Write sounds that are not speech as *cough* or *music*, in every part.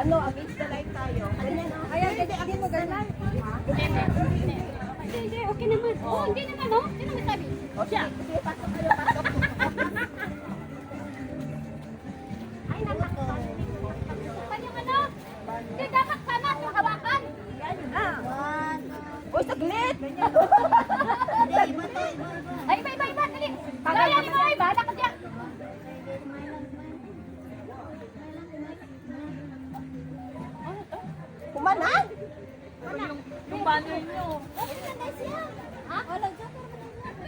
ano, against the light tayo. Ganyan, oh. Ayan, hindi, akin mo ganyan. Hindi, hindi, okay naman. Oo, hindi naman, oh. Hindi naman sabi. O siya, sige, pasok kayo, pasok. *laughs* Ay, nakakasal. Kanyang ano? Hindi, dapat sana yung hawakan. Ah. Uy, saglit! Banner nyo. Ha? Wala dyan.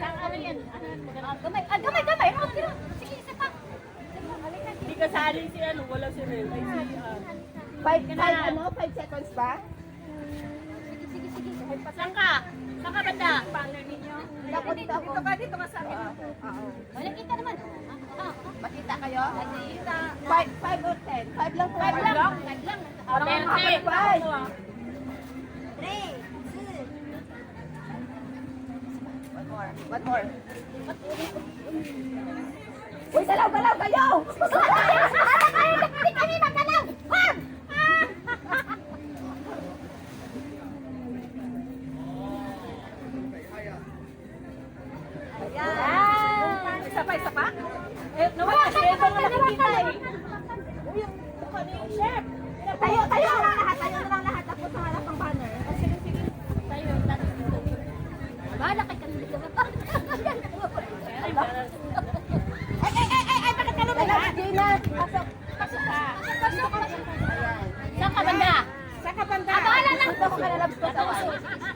Ano yan? Ano yan? Ah, Gamay, ah, gamay. Sige, isa pa. Hindi kasali si ano, wala si Rel. Ay, si, ah, Five, five, ano, five seconds ba? Sige, sige, sige. Saan ka? Saan ka banda? Banner ninyo. Dako dito ako. ka, dito ka sa akin. Oo. Wala kita naman. Ah, ah. Makita kayo? Five, five or ten? Five lang po. Five lang. Five lang. Parang Five. mga Five. One more. One more. Uy, galaw, galaw kayo! *laughs* Hindi kami magalaw. Wag! Ayan. Isa pa, isa pa? Eh, nawala si Eva nga nakikita eh. Uy, yung mukha ni Chef. Tayo, tayo na lang lahat. Tayo na lang lahat. Ako sa harap ng banner. Sige, sige. Tayo, tayo. Bahala kay kanila. Ay, para. Ay, ay, ay, ay, ay, bakit ka naman? Galaw, Gina. Pasok. Pasok ka. Pasok ka. Saan ka banda? Saan ka banda? Ah, bahala na. Punta ko ka na labs ko sa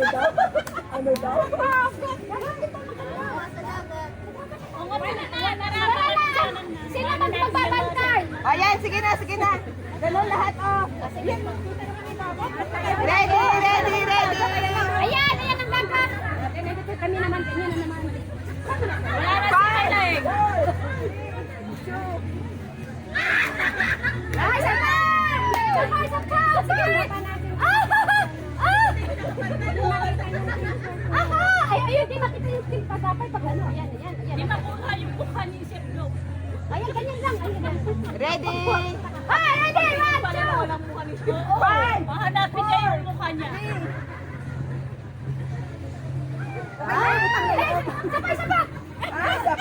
Ano daw? Ano daw? O. Sino man magbabantay? Ayan, sige na, sige na. Ganun lahat, oh. Sige. Ready, ready, ready. Ayan, ayan ang dagat. Kami naman, kami naman. Wala na si Kalag. Ay, isa pa! Pa, isa pa! Sige! Dapat pag ano. Ayan, ayan, ayan. Di makuha yung mukha ni Chef Luke. Ayan, ganyan lang. Ayan, ayan. Ready. Ay, ready, one, two! walang mukha ni Chef Luke. Mahanapin niya yung mukha niya. Ay, ay, pa, isa pa! Ah. Isa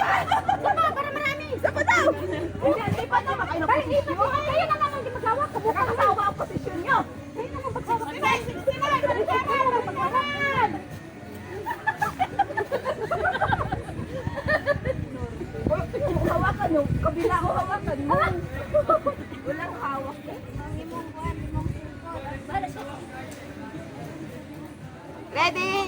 pa, para marami. Pa daw. Hindi, hindi pa daw. Ay, di pa, kayo na lang ang di magawak. Kabuka ka Nakasawa ang posisyon nyo. Kayo na lang magsawak. Sige, sige, sige, sige, sige, magsawak. Hawakan nyo. Kabila ko hawakan mo. Walang hawak eh. Ready?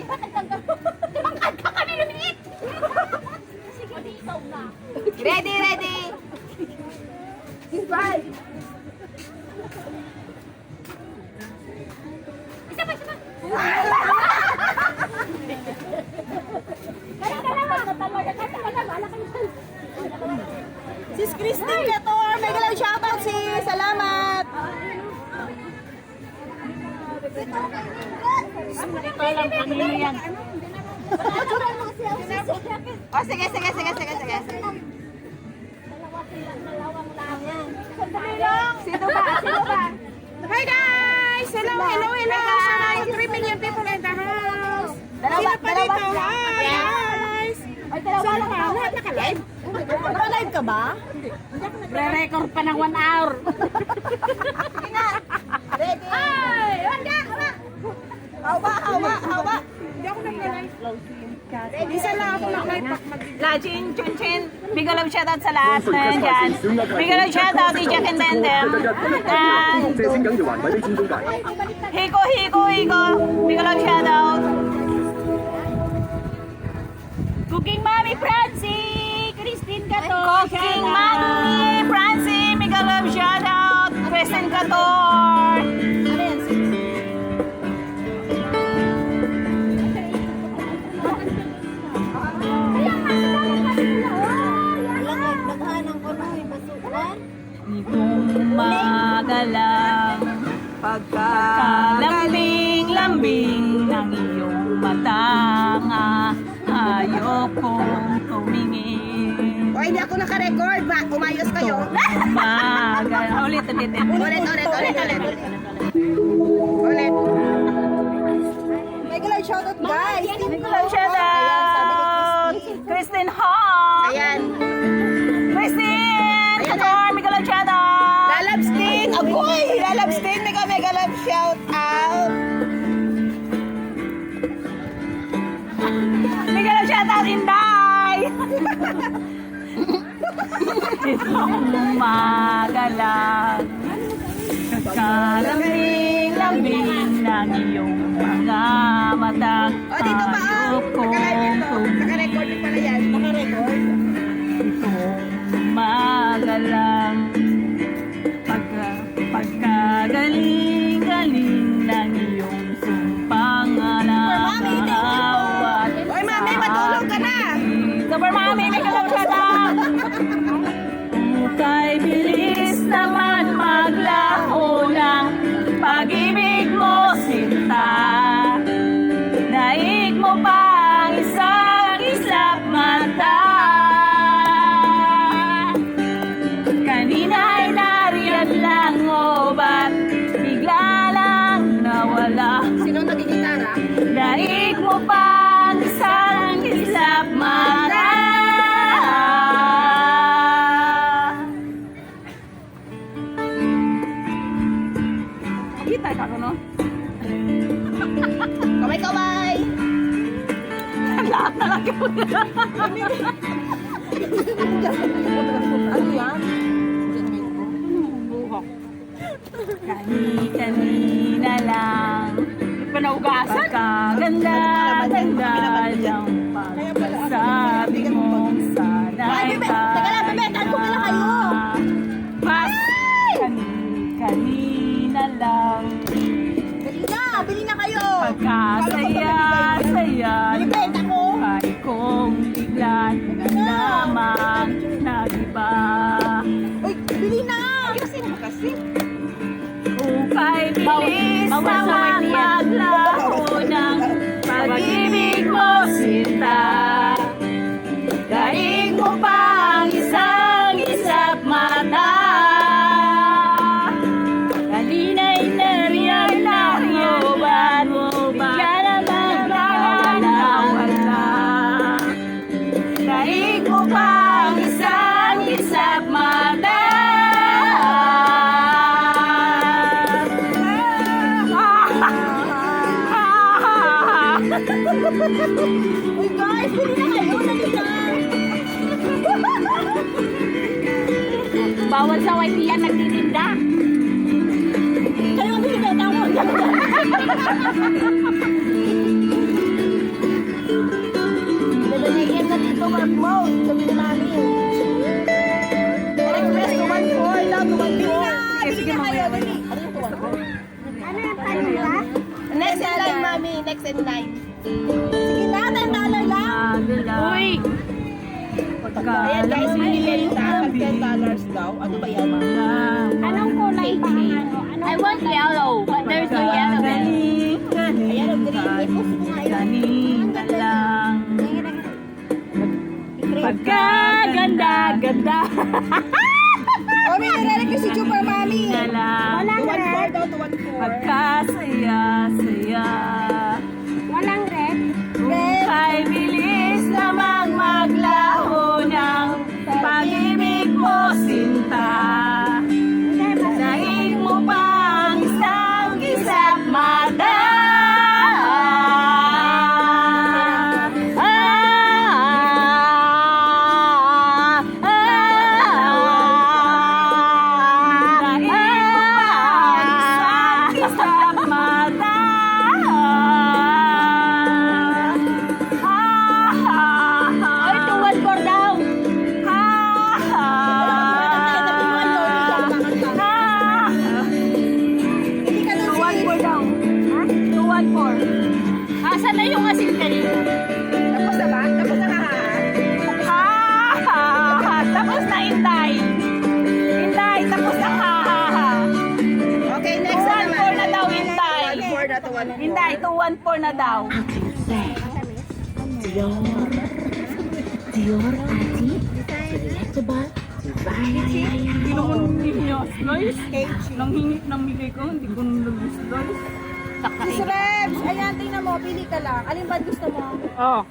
Hindi ko alam kanino yan. oh, sige, sige, sige, sige, sige. Sino ba? Sino ba? Hi guys! Hello, hello, hello! Shout out to 3 million people in the house! Sino pa dito? Hi! Guys! Saan ka? Naka-live? Naka-live ka ba? Hindi. Re-record pa ng 1 hour. Ready? Hi! Hawa, hawa, hawa. Hindi ako nag-live. Isa lang ako nag-live. Lajin, Chun Chin, big love shoutout sa lahat na nandyan. Big love shoutout ni Jack and Dendem. And Hiko, Hiko, Hiko. Big love shoutout. Cooking Mommy Francie! Christine Cato! Cooking Mommy Francie! Big love shoutout! Kristen Cato! Gumagalang Kalambing-lambing ng iyong mata nga Ayokong tumingin O, hindi ako naka-record ba? Umayos kayo. Gumagalang Ulit, ulit, ulit Ulit, ulit, ulit, ulit. Ulit. Mega lang shoutout guys. Team Hello, shout out! Kristen Hong! Ayan. Lalabskin. Agoy! Lalabskin. Mega mega love shout out. Mega love shout out, Inday! Umagalang Kalambing-lambing ng iyong mga mata O, dito ba? ah? Naka-live ito. Naka-record din pala yan. Naka-record. Mm-hmm. Kamay-kamay. Lahat lang yun. Ano yan? Kani-kanina lang Panaugasan? Pagkaganda, ganda ng Please, Melissa, Next in line. Sige na, 10 dollar lang. Uy! Ayan guys, binibenta pag 10 dollars daw. Ano ba yan? Anong kulay pa ang ano? Ano I want yellow, but there's no yellow. Ayan, ang green. May ko yun. galing ka lang. Pagkaganda, ganda. *laughs* Oh, may nare si Super Mami. Na lang. To 1-4 daw, to 1-4. Pagkasaya, saya. Asan na yung asin kanina? Tapos na ba? Tapos na ka. Ha, ha, ha. Tapos na, Inday. Inday, tapos na, ha, ha, ha. Okay, next na naman. 214 na daw, Inday. 1-4 na to, 1-4. Inday, 214 na daw. Hindi naman ninyo, guys. Nang hingit ng bigay ko, hindi ko nang lagos, guys. Miss Rebs, ayan, tingnan mo, pili ka lang. Alin ba gusto mo? Oh.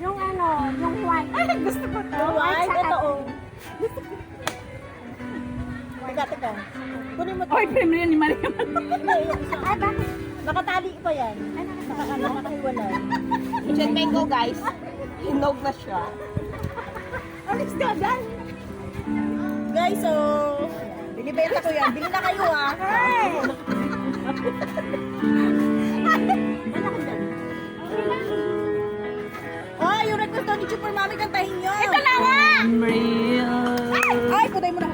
Yung ano, yung white. Ay, *laughs* gusto ko to. White, ito oh. Teka, teka. Kunin mo to. Oy, premium yan ni Maria. Ay, bakit? Nakatali pa yan. Ay, nakita Naka, ano, nakahiwalay. Check ko, guys. Hinog na siya. Alex ka, Dan. Guys, so, binibenta ko yan. Bili na kayo ah. Hey! Oh, yung request daw ni Super Mami, kantahin nyo. Ito na nga! Real. Ay, putay mo na.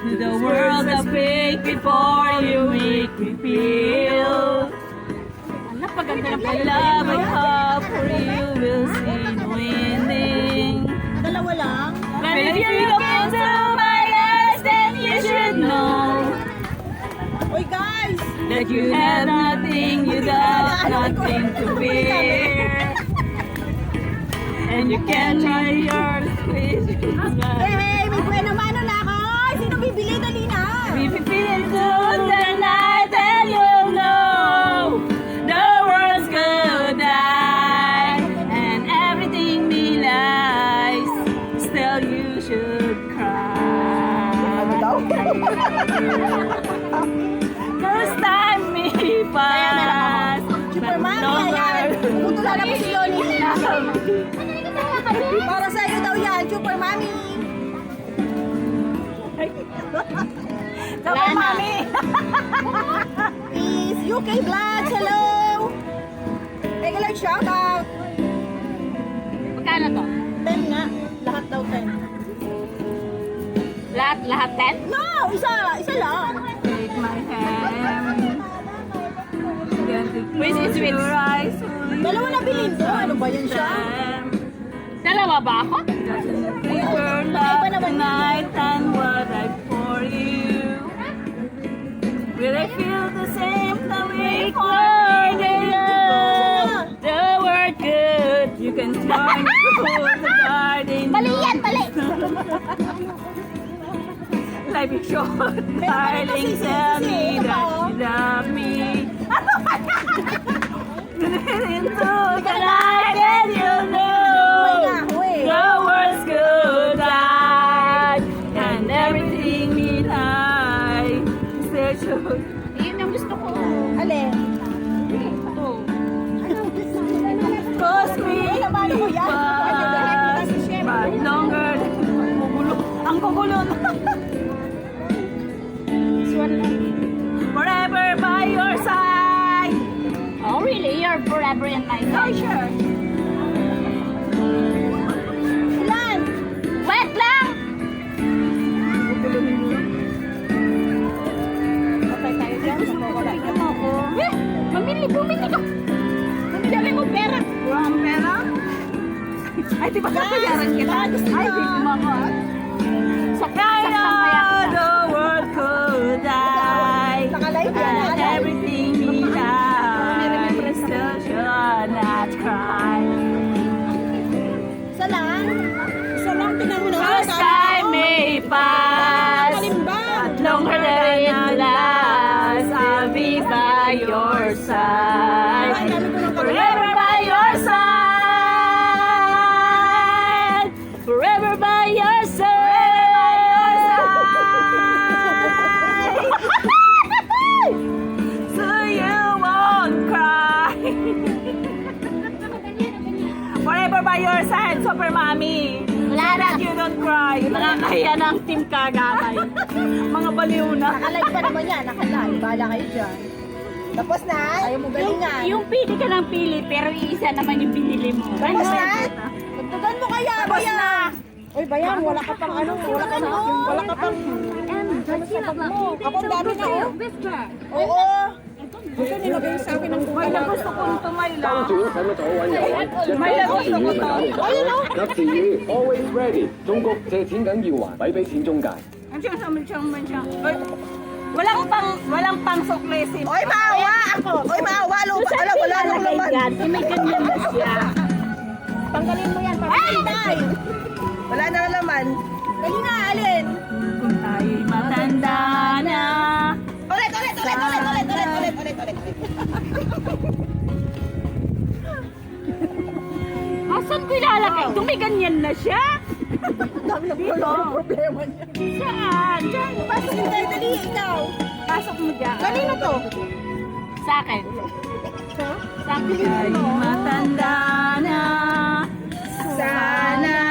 To the world I fake before you make me feel. Napaganda na pala. love I have for you will see winning. Dalawa lang. But if you look into my eyes, then you should know Oy! That you have nothing, you got nothing to fear. And you can try your Hey, sweet. hey, may buena mano na ako. Sino bibili? Dali na. If you Come on, mommy. *laughs* Is UK Vlogs, hello! Mega like shout out. Magkano to? 10 nga. Lahat daw 10. Lahat, lahat 10? No! Isa! Isa lang. Take my hand. Which is which? Dalawa na bilhin ko. Ano ba yan siya? Dalawa ba ako? Naman yun. tonight and what I for you. Will I feel the same the way for you? The word good, you can turn *laughs* to the garden. Mali yan, mali. Life is short, darling, tell me that you love me. Into the light In my Oh, life. sure. Wait lang! Okay tayo dyan. Wala ka. Mo ako. Eh, mamili, bumili ka. Dali mo pera. Wala kang pera? Ay, di ba kapayaran kita? Ay, di mo ako. Sa Kaya kaya kita. the Nakakahiya ng team kagamay Mga baliw na Nakalive pa naman yan. Nakalive. Bahala kayo dyan. Tapos na? Ayaw mo galingan. Yung pili ka ng pili, pero isa naman yung binili mo. Tapos na? Dagdagan mo kaya, Tapos bayan. na. Uy, bayan, wala ka pang ano, wala ka pang, wala ka pang, ano sa mo. Ang dami na, oh. Oo. Gusto nilagay sa akin ng buhay May gusto kong tumayla. 当主使乜早揾人，一 May lagot sa buto. 及时雨，always ready。中国借钱紧要还，咪俾钱中介。 Ang siyang sa siyang man siya. Ay, Walang pang walang pang sukli si Oy, maawa ako! Oy, maawa! Lupa! Alam, wala nang laman! May ganyan na siya. Tanggalin mo yan, papatay! Wala nang laman. Dali na, alin? Kung tayo'y matanda Asan ko ilalagay? Ito may ganyan na siya. Dami na ang problema niya. Saan? Diyan. Pasok mo tayo, dali, ikaw. Pasok mo dyan. Kanino to? Sa akin. Sa akin. Tayo'y matanda na. Sana'y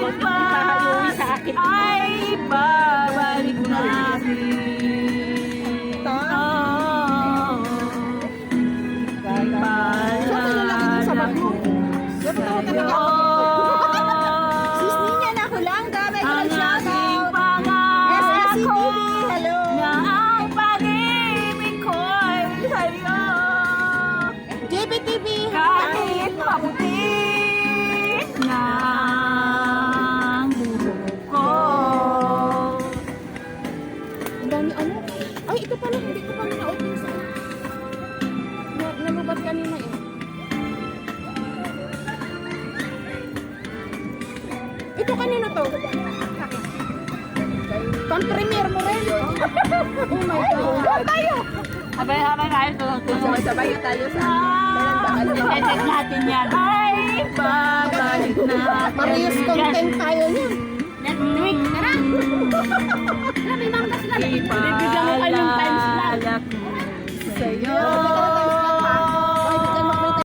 Huwag kang sa akin. Ay, babalik natin. Ano? Ay, ito pala. Hindi ko pala na-open sa... Na, nalubat kanina eh. Ito kanino to? Pan premier mo rin. oh my God. tayo. Habay-habay tayo tulong-tulong. Sabay-sabay tayo sa... I-check natin yan. Ay, babalik natin. Marius content tayo niyan. Netflix, tara! *laughs* Ipaalak mo. Sa'yo.